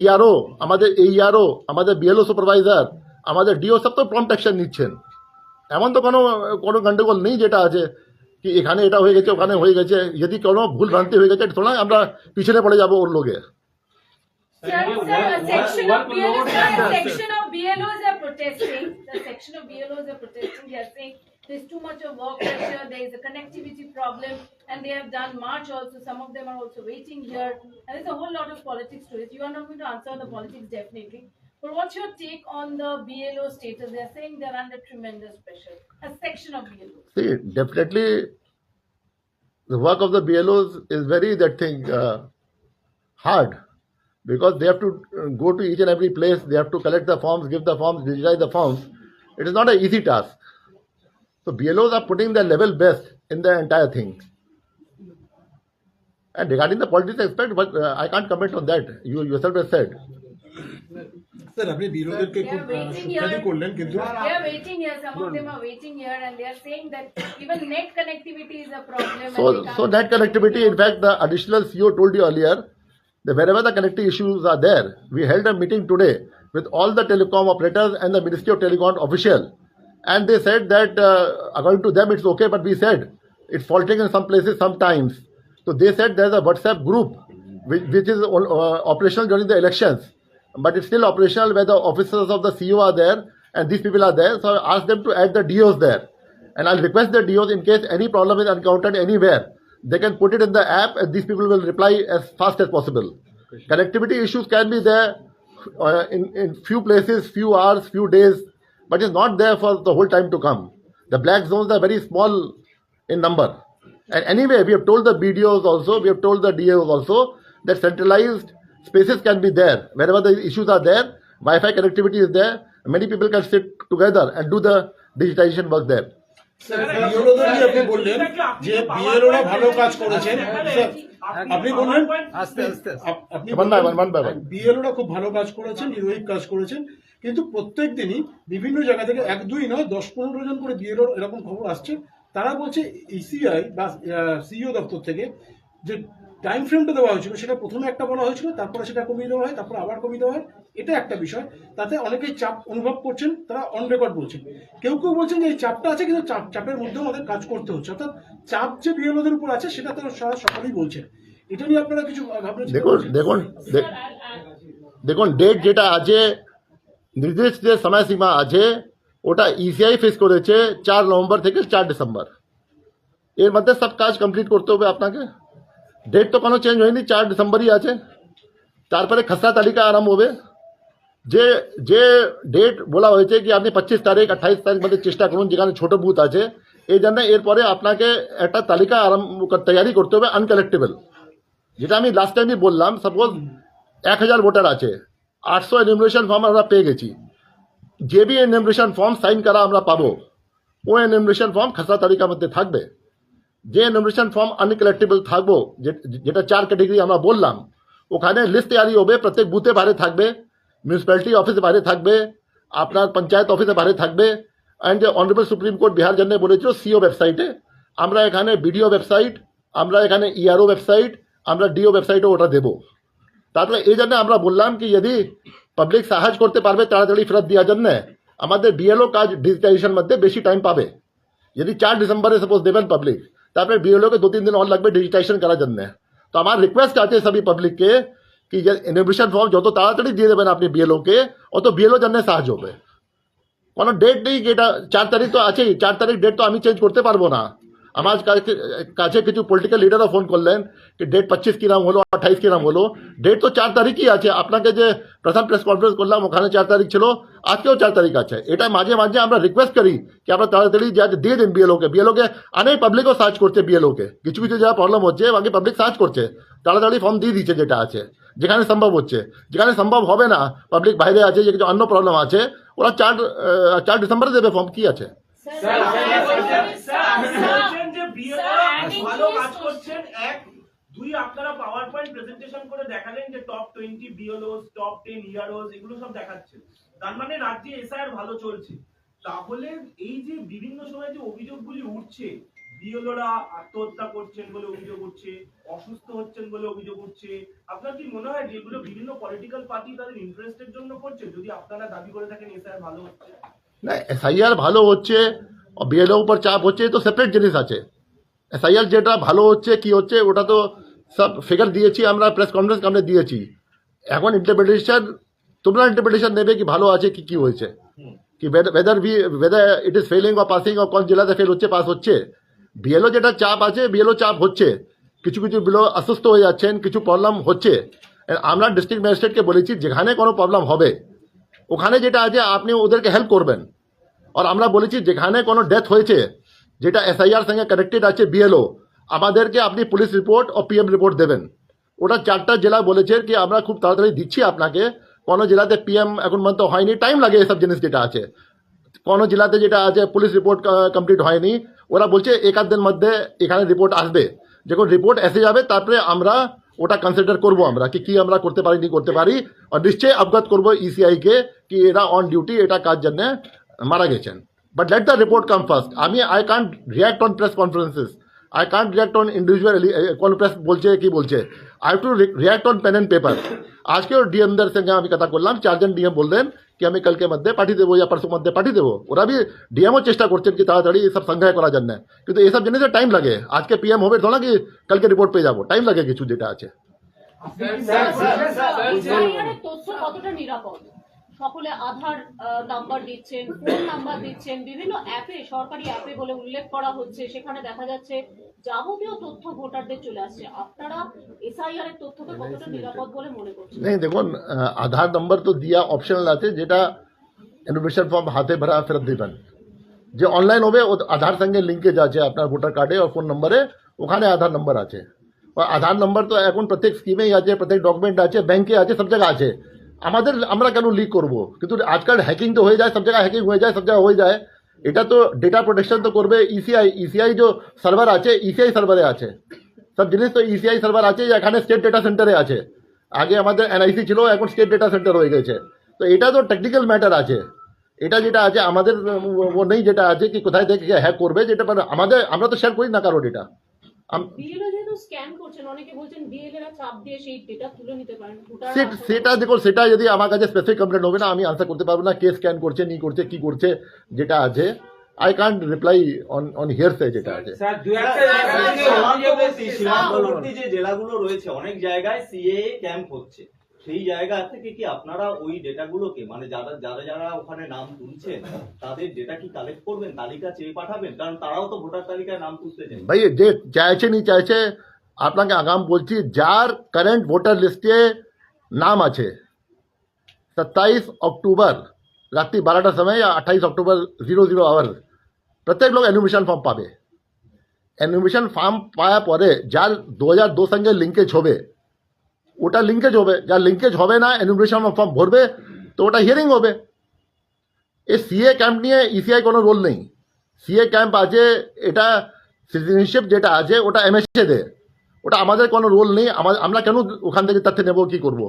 ইয়ারও আমাদের এই ইয়ারও আমাদের বিএলও সুপারভাইজার আমাদের ডিও সব তো প্রম্পট অ্যাকশন নিচ্ছেন। এমন তো কোনো কোনো গন্ডগোল নেই যেটা আছে কি এখানে এটা হয়ে গেছে ওখানে হয়ে গেছে যদি কোনো ভুল ভ্রান্তি হয়ে গেছে থোড়া আমরা পিছনে পড়ে যাব ওর লোকে। Section of BLOs are protesting, the section of BLOs are protesting, they are saying there's too much of work pressure, there is a connectivity problem, and they have done march also, some of them are also waiting here, and there's a whole lot of politics to it, you are not going to answer on the politics definitely. But what's your take on the BLO status, they are saying they're under tremendous pressure, a section of BLOs. See, definitely the work of the BLOs is very that thing uh, hard because they have to uh, go to each and every place, they have to collect the forms, give the forms, digitize the forms. It is not an easy task. So BLOs are putting their level best in the entire thing. And regarding the politics aspect, but uh, I can't comment on that. You yourself have said. Sir আপনি বিরোধীদেরকে They খুব are waiting সুখ্যাতি here. করলেন কিন্তু They are waiting here, some of them are waiting here, and they are saying that even net connectivity is a problem. and So, they so can't- that connectivity, in fact, the additional CEO told you earlier, that wherever the connectivity issues are there, we held a meeting today with all the telecom operators and the Ministry of Telecom official, and they said that uh, according to them it's okay, but we said it's faulting in some places sometimes. So they said there's a WhatsApp group which, which is uh, operational during the elections, but it's still operational where the officers of the CEO are there and these people are there. So I asked them to add the DOs there. And I'll request the DOs in case any problem is encountered anywhere, they can put it in the app and these people will reply as fast as possible. Connectivity issues can be there uh, in, in few places, few hours, few days, but it's not there for the whole time to come. The black zones are very small in number. And anyway, we have told the BDOs also, we have told the DAOs also that centralized spaces can be there. Wherever the issues are there, Wi-Fi connectivity is there, many people can sit together and do the digitization work there. Sir বিএলওদের নিয়ে আপনি বললেন যে বিএলওরা ভালো কাজ করেছেন sir আপনি বললেন আস্তে আস্তে আপ- আপনি One by one, one by one. বিএলওরা খুব ভালো কাজ করেছেন হিরোইক কাজ করেছেন কিন্তু প্রত্যেক দিনই বিভিন্ন জায়গা থেকে এক দুই নয় দশ পনেরো জন করে বিএলওর এরকম খবর আসছে। তারা বলছে ইসিআই বা সিইও দপ্তর থেকে যে টাইম ফ্রেমটা দেওয়া হয়েছিল সেটা প্রথমে একটা বলা হয়েছিল তারপরে সেটা কমিয়ে দেওয়া হয় তারপরে আবার কমিয়ে দেওয়া হয়। এটা একটা বিষয়। তাতে অনেকেই চাপ অনুভব করছেন তারা অন রেকর্ড বলছেন। কেউ কেউ বলছেন যে এই চাপটা আছে কিন্তু চাপ চাপের মধ্যেও আমাদের কাজ করতে হচ্ছে। অর্থাৎ চাপ যে বিএলওদের উপর আছে সেটা তারা সারা সকলেই বলছেন এটা নিয়ে আপনারা কিছু ভাবনা দেখুন? দেখুন দেখুন ডেট যেটা আছে নির্দিষ্ট যে সময়সীমা আছে। ওটা ইসিআই ফেস করেছে চার নভেম্বর থেকে চার ডিসেম্বর। এর মধ্যে সব কাজ কমপ্লিট করতে হবে আপনাকে। ডেট তো কোনো চেঞ্জ হয়নি, চার ডিসেম্বরই আছে। তারপরে খসড়া তালিকা আরম্ভ হবে। যে যে ডেট বলা হয়েছে কি আপনি পঁচিশ তারিখ, আঠাইশ তারিখ মধ্যে চেষ্টা করুন, যেখানে ছোট বুথ আছে। এই জন্য এরপরে আপনাকে একটা তালিকা আরম্ভ তৈরি করতে হবে আনকালেক্টেবল যেটা আমি লাস্ট টাইমই বললাম সাপোজ এক হাজার ভোটার আছে। আটশো এনিমিনেশন ফর্ম আমরা পেয়ে গেছি। যে বি এনিমিনেশন ফর্ম সাইন করা আমরা পাবো। ও এনিমিনেশন ফর্ম খাসা তালিকার মধ্যে থাকবে। যে এনিমিনেশন ফর্ম আনকালেক্টেবল থাকব যেটা চার ক্যাটেগরি আমরা বললাম, ওখানে লিস্ট তৈরি হবে, প্রত্যেক বুথে বাইরে থাকবে মিউনিসিপ্যালিটি অফিসে বাইরে থাকবে, আপনার পঞ্চায়েত অফিসে বাইরে থাকবে and honourable Supreme Court Bihar জন্য বলেছিল সিও ওয়েবসাইটে আমরা এখানে বিডিও ওয়েবসাইট আমরা এখানে ইআরও ওয়েবসাইট আমরা ডিও ওয়েবসাইটে ওটা দেবো। তারপরে এই জন্য আমরা বললাম কি, যদি পাবলিক সাহায্য করতে পারবে, তাড়াতাড়ি ফেরত দেওয়ার জন্য। আমাদের বিএলও কাজ ডিজিটাইজেশন মধ্যে বেশি টাইম পাবে। যদি চার ডিসেম্বরে সাপোজ দেবেন পাবলিক তারপরে বিএলওকে দু তিন দিন অন লাগবে ডিজিটাইজেশন করার জন্য। তো আমার রিকোয়েস্ট আছে সবই পাবলিককে কি যে ইনোভেশন ফর্ম যত তাড়াতাড়ি দিয়ে দেবেন আপনি বিএলওকে অত বিএলও জন্য সাহায্য হবে। কোনো ডেট নেই কি এটা, চার তারিখ তো আছেই, চার তারিখ ডেট তো আমি চেঞ্জ করতে পারব না। আমার কাছে- কাছে পলিটিক্যাল লিডারও ফোন করলেন কি ডেট পঁচিশ কিরাম হলো আঠাইশ কিরাম হলো ডেট তো চার তারিখই আছে আপনাকে যে প্রথম প্রেস কনফারেন্স করলাম ওখানে চার তারিখ ছিল আজকেও চার তারিখ আছে এটা মাঝে মাঝে আমরা রিকোয়েস্ট করি কি আপনারা তাড়াতাড়ি যা দিয়ে দিন বিএলওকে বিএলওকে অনেক পাবলিকও সার্চ করছে বিএলওকে কিছু কিছু যা প্রবলেম হচ্ছে বাকি পাবলিক সার্চ করছে তাড়াতাড়ি ফর্ম দিয়ে দিচ্ছে যেটা আছে যেখানে সম্ভব হচ্ছে যেখানে সম্ভব হবে না পাবলিক বাইরে আছে যে কিছু অন্য প্রবলেম আছে ওরা চার চার ডিসেম্বরে দেবে ফর্ম কি আছে এসআইআর তাহলে এই যে বিভিন্ন সময় যে অভিযোগগুলি উঠছে বিএলওরা আত্মহত্যা করছেন বলে অভিযোগ উঠছে অসুস্থ হচ্ছেন বলে অভিযোগ উঠছে আপনার কি মনে হয় যেগুলো বিভিন্ন পলিটিক্যাল পার্টি তাদের ইন্টারেস্টের জন্য করছে যদি আপনারা দাবি করে থাকেন এসআই ভালো হচ্ছে না এসআইআর ভালো হচ্ছে বিএলও উপর চাপ হচ্ছে, তো সেপারেট জিনিস আছে। এসআইআর যেটা ভালো হচ্ছে, কি হচ্ছে, ওটা তো সব ফিগার দিয়েছি আমরা প্রেস কনফারেন্স আমরা দিয়েছি। এখন ইন্টারপ্রিটেশন তোমরা ইন্টারপ্রিটেশন নেবে কি ভালো আছে, কি কি হয়েছে। কি weather be weather it is falling বা পাসিং কোন জেলাতে ফেল হচ্ছে পাস হচ্ছে। বিএলও যেটা চাপ আছে বিএলও চাপ হচ্ছে। কিছু কিছু বিলো অসুস্থ হয়ে যাচ্ছেন, কিছু প্রবলেম হচ্ছে। আমরা ডিস্ট্রিক্ট ম্যাজিস্ট্রেটকে বলেছি, যেখানে কোনো প্রবলেম হবে ওখানে যেটা আছে, আপনি ওদেরকে হেল্প করবেন। আর আমরা বলেছি, যেখানে কোনো ডেথ হয়েছে, যেটা এসআইআর সঙ্গে কানেক্টেড আছে বিএলও আমাদেরকে আপনি পুলিশ রিপোর্ট ও পিএম রিপোর্ট দেবেন। ওটা চারটা জেলা বলেছে কি, আমরা খুব তাড়াতাড়ি দিচ্ছি আপনাকে। কোনো জেলাতে পিএম এখন পর্যন্ত হয়নি টাইম লাগে এসব জিনিস যেটা আছে। কোনো জেলাতে যেটা আছে পুলিশ রিপোর্ট কমপ্লিট হয়নি। ওরা বলছে এক মধ্যে এখানে রিপোর্ট আসবে। যখন রিপোর্ট এসে যাবে, তারপরে আমরা ওটা কনসিডার করব আমরা, কি কি আমরা করতে পারি নি করতে পারি। আর নিশ্চয়ই অবগত করব ইসিআইকে কি এরা অন ডিউটি এটা কাজ জন্য মারা গেছেন। But let the report come first আমি I can't react on press conferences I can't react on individual কোন প্রেস বলছে, কি বলছে। I to react on pen and paper আজকেও ডিএমদের সঙ্গে আমি কথা করলাম চারজন ডিএম বললেন কি আমি কালকে মধ্যে পাঠিয়ে দেবো ইয়া পরশু মধ্যে পাঠিয়ে দেবো ওরা বি ডিএমও চেষ্টা করছেন কি তাড়াতাড়ি এসব সংগ্রহ করার জন্য কিন্তু এসব জিনিসের টাইম লাগে আজকে পিএম হবে না কি কালকে রিপোর্ট পেয়ে যাব টাইম লাগে কিছু যেটা আছে সকলে আধার নাম্বার দিচ্ছেন ফোন নাম্বার দিচ্ছেন বিভিন্ন অ্যাপে সরকারি অ্যাপে বলে উল্লেখ করা হচ্ছে। সেখানে দেখা যাচ্ছে যাবতীয় তথ্য ভোটারদের চলে আসছে। আপনারা এসআইআর এর তথ্যকে মানে কতটা নিরাপদ বলে মনে করছেন? দেখুন আধার নম্বর তো দিয়া অপশনাল আছে যেটা অ্যানোভেশন ফর্ম হাতে ভরা ফেরত দেবেন। যে অনলাইন হবে ও আধার সঙ্গে লিঙ্কে যাচ্ছে আপনার ভোটার কার্ডে ও ফোন নম্বরে ওখানে আধার নাম্বার আছে। আধার নম্বর তো এখন প্রত্যেক স্কিমেই আছে প্রত্যেক ডকুমেন্ট আছে ব্যাংকে আছে সব জায়গায় আছে। আমাদের আমরা কেন লিক করব? কিন্তু আজকাল হ্যাকিং তো হয়ে যায়, সব জায়গায় হ্যাকিং হয়ে যায়, সব জায়গায় হয়ে যায়। এটা তো ডেটা প্রোটেকশন তো করবে E ইসিআই ইসিআই যে সার্ভার আছে ইসিআই সার্ভারে আছে। সব জিনিস তো ইসিআই সার্ভার আছে এখানে স্টেট ডেটা সেন্টারে আছে। আগে আমাদের এনআইসি ছিল, এখন স্টেট ডেটা সেন্টার হয়ে গেছে। তো এটা তো টেকনিক্যাল ম্যাটার আছে। এটা যেটা আছে, আমাদের ও- ও নেই যেটা আছে, কি কোথায় থেকে হ্যাক করবে, যেটা মানে আমাদের, আমরা তো শেয়ার করি না কারও ডেটা সেটা দেখো সেটা যদি আমার কাছে স্পেসিফিক কমপ্লেন হবে না আমি আনসার করতে পারব না কে স্ক্যান করছে নি করছে কি করছে যেটা আছে I can't reply on on hearsay যেটা আছে স্যার দু একটা সীমান্তবর্তী সীমান্তবর্তী যে জেলাগুলো রয়েছে অনেক জায়গায় সিএ ক্যাম্প হচ্ছে সেই জায়গা থেকে কি আপনারা ওই ডেটাগুলোকে মানে যারা যারা যারা ওখানে নাম তুলছেন তাদের ডেটা কি কালেক্ট করবেন তালিকা চেয়ে পাঠাবেন কারণ তারাও তো ভোটার তালিকায় নাম তুলতে চাই ভাই যে চাইছে নি চাইছে আপনাকে আগাম বলছি যার কারেন্ট ভোটার লিস্টে নাম আছে सत्ताईस अक्टूबर রাত্রি বারোটার সময় আঠাইশ অক্টোবর জিরো জিরো আওয়ার প্রত্যেক লোক অ্যানিমেশন ফর্ম পাবে অ্যানিমেশন ফর্ম পাওয়ার পরে যার দু হাজার দু সঙ্গে লিঙ্কেজ হবে ওটা লিঙ্কেজ হবে। যা লিঙ্কেজ হবে না অ্যানিমেশন ফর্ম ভরবে তো ওটা হিয়ারিং হবে। এই সিএ ক্যাম্প নিয়ে ইসিআই কোনো রোল নেই। সিএ ক্যাম্প আছে এটা সিটিজেনশিপ যেটা আছে ওটা এমএসএ দে ওটা আমাদের কোনো রোল নেই। আমাদের আমরা কেন ওখান থেকে তথ্য নেব কি করব?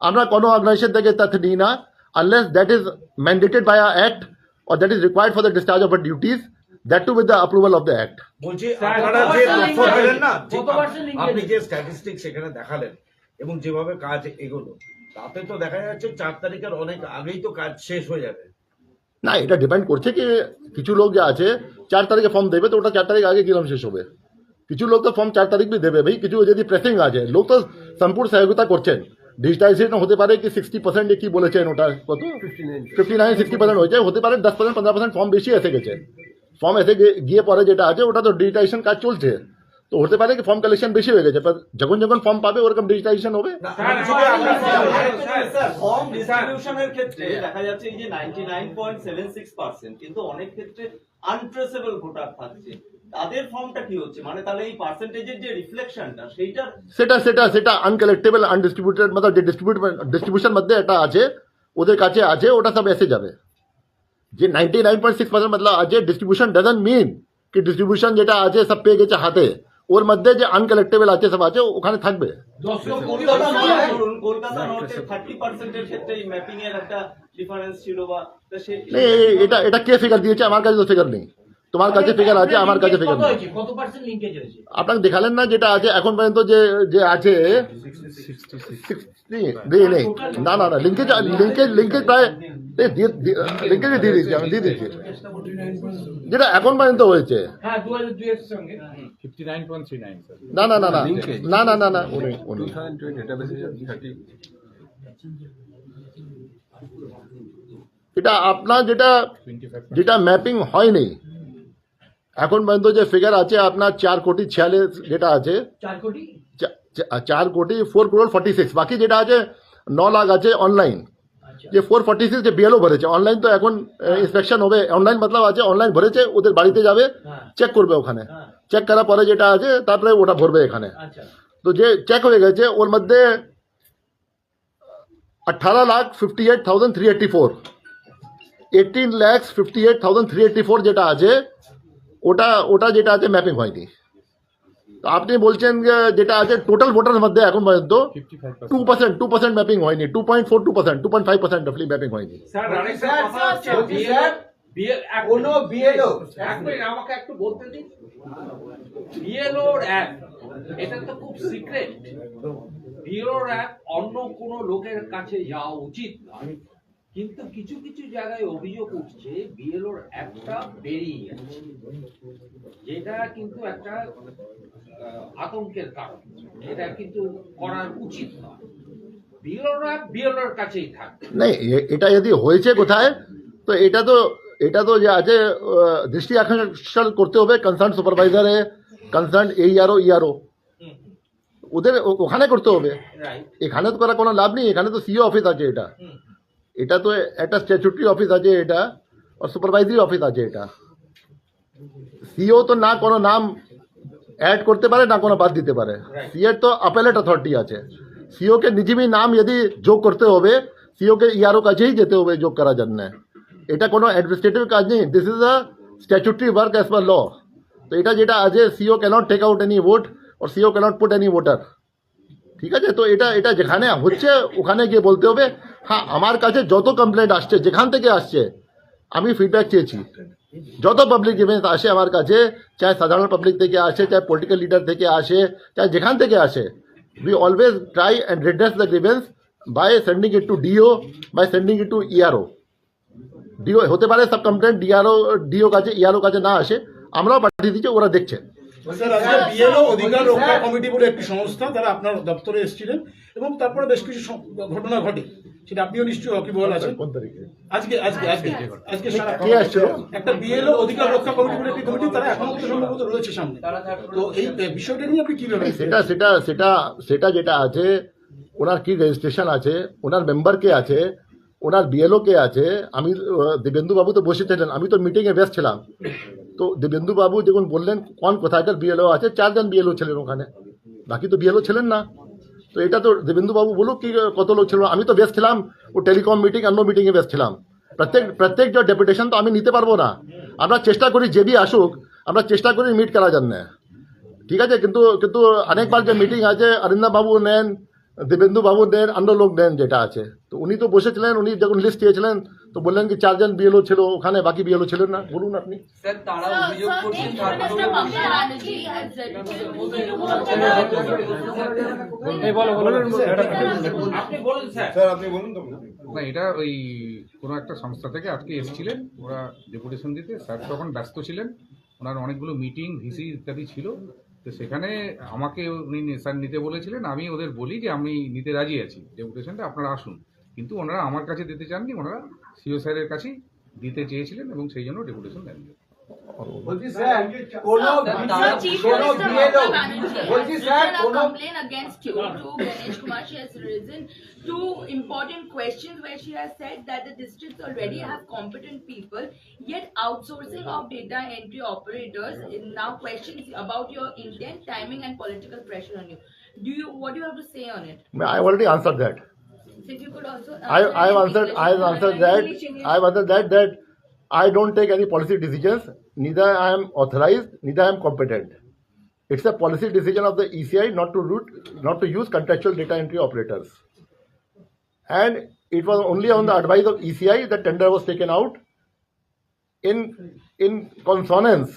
আমরা কোনো অর্গানাইজেশন থেকে তথ্য নিই না unless that is mandated by a act or that is required for the discharge of our duties that too with the approval of the act. বলছি আপনারা যে তথ্য দিলেন না? আপনি যে স্ট্যাটিস্টিক সেখানে দেখালেন এবং যেভাবে কাজ এগোলো তাতে তো দেখা যাচ্ছে চার তারিখের অনেক আগেই তো কাজ শেষ হয়ে যাবে। না এটা ডিপেন্ড করছে কি কিছু লোক যে আছে চার তারিখে ফর্ম দেবে তো ওটা চার তারিখ আগে কিরম শেষ হবে? কিছু লোক তো ফর্ম চার তারিখ भी দেবে ভাই কিছু যদি প্রেসিং আছে লোক তো সম্পূর্ণ সহযোগিতা করছেন। ডিজিটাইজেশন হতে পারে কি সিক্সটি পার্সেন্ট কি বলেছেন ওটা কত? ফিফটি নাইন সিক্সটি পার্সেন্ট হয়েছে হতে পারে দশ পার্সেন্ট পনেরো পার্সেন্ট ফর্ম বেশি এসে গেছে। ফর্ম এসে গে- গিয়ে পরে যেটা আছে ওটা তো ডিজিটাইজেশন কাজ চলছে। তো হতে পারে কি ফর্ম কালেকশন বেশি হয়ে গেছে but যখন যখন ফর্ম পাবে ওরকম ডিজিটাইজেশন হবে স্যার ফর্ম ডিস্ট্রিবিউশনের ক্ষেত্রে দেখা যাচ্ছে এই যে ninety nine point seven six percent কিন্তু অনেক ক্ষেত্রে আনট্রেসেবল ভোটার থাকছে তাদের ফর্মটা কি হচ্ছে মানে তাহলে এই পার্সেন্টেজের যে রিফ্লেকশনটা সেইটার সেটা সেটা সেটা আনকালেক্টেবল আনডিস্ট্রিবিউটেড मतलब যে ডিস্ট্রিবিউট ডিস্ট্রিবিউশন মধ্যে এটা আছে ওদের কাছে আছে ওটা সব এসে যাবে যে ninety nine point six percent মতলব আছে ডিস্ট্রিবিউশন ডাজন্ট মিন কি ডিস্ট্রিবিউশন যেটা আছে সব পেয়ে গেছে হাতে ওর মধ্যে যে আনকালেক্টেবল আছে সব আছে ওখানে থাকবে। নেই, এটা এটা কে ফিগার দিয়েছে? আমার কাছে তো ফিগার নেই। তোমার কাছে ফিগার আছে আমার কাছে ফিগার নেই। আপনাকে দেখালেন না যেটা আছে এখন পর্যন্ত যে যে আছে? 60 নেই নেই। না না না লিঙ্কেজ লিঙ্কেজ লিঙ্কেজ প্রায় লিঙ্কেজ দিয়ে দিচ্ছি আমি দিয়ে দিচ্ছি যেটা এখন পর্যন্ত হয়েছে। হ্যাঁ না না না না। না না না না। উনি উনি। এটা আপনার যেটা যেটা ম্যাপিং হয়নি। এখন পর্যন্ত যে ফিগার আছে আপনার চার কোটি ছিয়াল্লিশ যেটা আছে চার কোটি? চা- চা- চার কোটি ফোর ক্রোর ফর্টি সিক্স বাকি যেটা আছে ন লাখ আছে অনলাইন যে ফোর ফর্টি সিক্স যে বিএলও ভরেছে অনলাইন তো এখন ইন্সপেকশন হবে অনলাইন মতলব আছে অনলাইন ভরেছে ওদের বাড়িতে যাবে হ্যাঁ। চেক করবে ওখানে। হ্যাঁ। চেক করার পরে যেটা আছে তারপরে ওটা ভরবে এখানে। আচ্ছা। তো যে চেক হয়ে গেছে ওর মধ্যে আঠারো lakh fifty eight thousand three eighty four eighteen lakhs fifty eight thousand three eighty four যেটা আছে ওটা ওটা যেটা আছে ম্যাপিং হয়নি। আপনি বলছেন যে যেটা আছে টোটাল ভোটারের মধ্যে এখন পর্যন্ত two percent two percent mapping হয়নি two point four two percent two point five percent mapping হয়নি। স্যার আরেকটা কথা হচ্ছে বিএল বিএল কোনো বিএলও আমাকে একটু বলতে দিন। বিএলওর অ্যাপ এটা তো খুব সিক্রেট বিএলওর অ্যাপ অন্য কোনো লোকের কাছে যাওয়া উচিত নয়। কিন্তু কিছু কিছু জায়গায় অভিযোগ উঠছে বিএলওর অ্যাপটা বেরিয়ে যাচ্ছে যেটা কিন্তু একটা আহ, আতঙ্কের কারণ। এটা কিন্তু করার উচিত নয়। বিএলওর অ্যাপ বিএলওর কাছেই থাকবে। নেই এ- এটা যদি হয়েছে কোথায় তো এটা তো এটা তো যে আছে আহ, দৃষ্টি আকর্ষণ করতে হবে কনসার্ন সুপারভাইজারে কনসার্ন এইআরও ইআরও ওদের ও- ওখানে করতে হবে। রাইট এখানে তো করা কোনো লাভ নেই এখানে তো সিও অফিস আছে এটা। এটা তো একটা স্ট্যাচুটারি অফিস আছে এটা আর সুপারভাইজারি অফিস আছে এটা। সিও তো না কোনো নাম অ্যাড করতে পারে না কোনো বাদ দিতে পারে। সিএর তো অ্যাপেলেট অথরিটি আছে। সিও কে নিজে নাম যদি যোগ করতে হবে সিও কে ইয়ারও কাছেই যেতে হবে যোগ করার জন্য। এটা কোনো অ্যাডমিনিস্ট্রেটিভ কাজ নেই। This is a statutory work as per law তো এটা যেটা আছে CO cannot take out any vote আর CO cannot put any voter ঠিক আছে? তো এটা এটা যেখানে হচ্ছে ওখানে গিয়ে বলতে হবে হ্যাঁ আমার কাছে যত কমপ্লেন্ট আসছে, যেখান থেকে আসছে, আমি ফিডব্যাক চেয়েছি। যত পাবলিক ইভেন্ট আসে আমার কাছে চাহে সাধারণ পাবলিক থেকে আসে চাহে পলিটিক্যাল লিডার থেকে আসে চাহে যেখান থেকে আসে we always try and redress the grievance by sending it to DO by sending it to ERO DO হতে পারে সব কমপ্লেন্ট ডিআরও ডিও কাছে ইয়ারও কাছে না আসে, আমরাও পাঠিয়ে দিচ্ছি, ওরা দেখছে। একটি সংস্থা, তারা আপনার দপ্তরে এসেছিলেন, এবং তারপরে বেশ কিছু ঘটনা ঘটে। সেটা আপনিও নিশ্চয়ই ওয়াকিবহাল আছেন। কোন তারিখে? আজকে আজকে আজকে। আজকে সারা কে আসছিল? একটা বিএলও অধিকার রক্ষা কমিটি বলে একটি কমিটি তারা এখনও পর্যন্ত সম্ভবত রয়েছে সামনে। তো এই বিষয়টা নিয়ে আপনি কি ভাবেন সেটা সেটা সেটা সেটা যেটা আছে ওনার কি রেজিস্ট্রেশন আছে ওনার মেম্বার কে আছে ওনার বিএলও কে আছে আমি আহ, দেবেন্দু বাবু তো বসেছিলেন আমি তো মিটিংয়ে ব্যস্ত ছিলাম। তো দেবেন্দু বাবু যখন বললেন কোন কোথাকার বিএলও আছে চারজন বিএলও ছিলেন ওখানে। বাকি তো বিএলও ছিলেন না। তো এটা তো দেবেন্দুবাবু বলুক কি, কত লোক ছিল। আমি তো ব্যস্ত ছিলাম। ও টেলিকম মিটিং অন্য মিটিংয়ে ব্যস্ত ছিলাম। প্রত্যেক প্রত্যেক যে ডেপুটেশন তো আমি নিতে পারব না। আমরা চেষ্টা করি যে বি আসুক, আমরা চেষ্টা করি মিট করার জন্য ঠিক আছে, কিন্তু কিন্তু অনেকবার যে মিটিং আছে অরিন্দাবাবু নেন দেবেন্দু বাবু নেন অন্য লোক নেন যেটা আছে। তো উনি তো বসেছিলেন উনি যখন লিস্ট দিয়েছিলেন তো বললেন কি চারজন বিএলও ছিল ওখানে বাকি বিএলও ছিলেন না। বলুন আপনি। না এটা ওই কোনো একটা সংস্থা থেকে আজকে এসেছিলেন ওরা ডেপুটেশন দিতে। স্যার তখন ব্যস্ত ছিলেন ওনার অনেকগুলো মিটিং ভিসি ইত্যাদি ছিল। তো সেখানে আমাকে উনি স্যার নিতে বলেছিলেন, আমি ওদের বলি যে আমি নিতে রাজি আছি ডেপুটেশনটা আপনারা আসুন। কিন্তু ওনারা আমার কাছে দিতে চাননি, ওনারা সিও স্যারের কাছেই দিতে চেয়েছিলেন এবং সেই জন্য ডেপুটেশন দেন বলছি স্যার কোনো Sir, Chief কোনো Minister বিএলও Mamata Banerjee বলছি has স্যার written a কোনো complaint against you to Ganesh Kumar. She has risen two important questions where she has said that the districts already have competent people, yet outsourcing of data entry operators is now questions about your intent, timing, and political pressure on you. Do you what do you have to say on it? I already answered that. If you could also. I I have answered I have answered that I have answered that that I don't take any policy decisions. Neither I am authorized, neither I am competent. It's a policy decision of the ECI not to root, not to use contractual data entry operators. And it was only on the advice of ECI that tender was taken out. in in consonance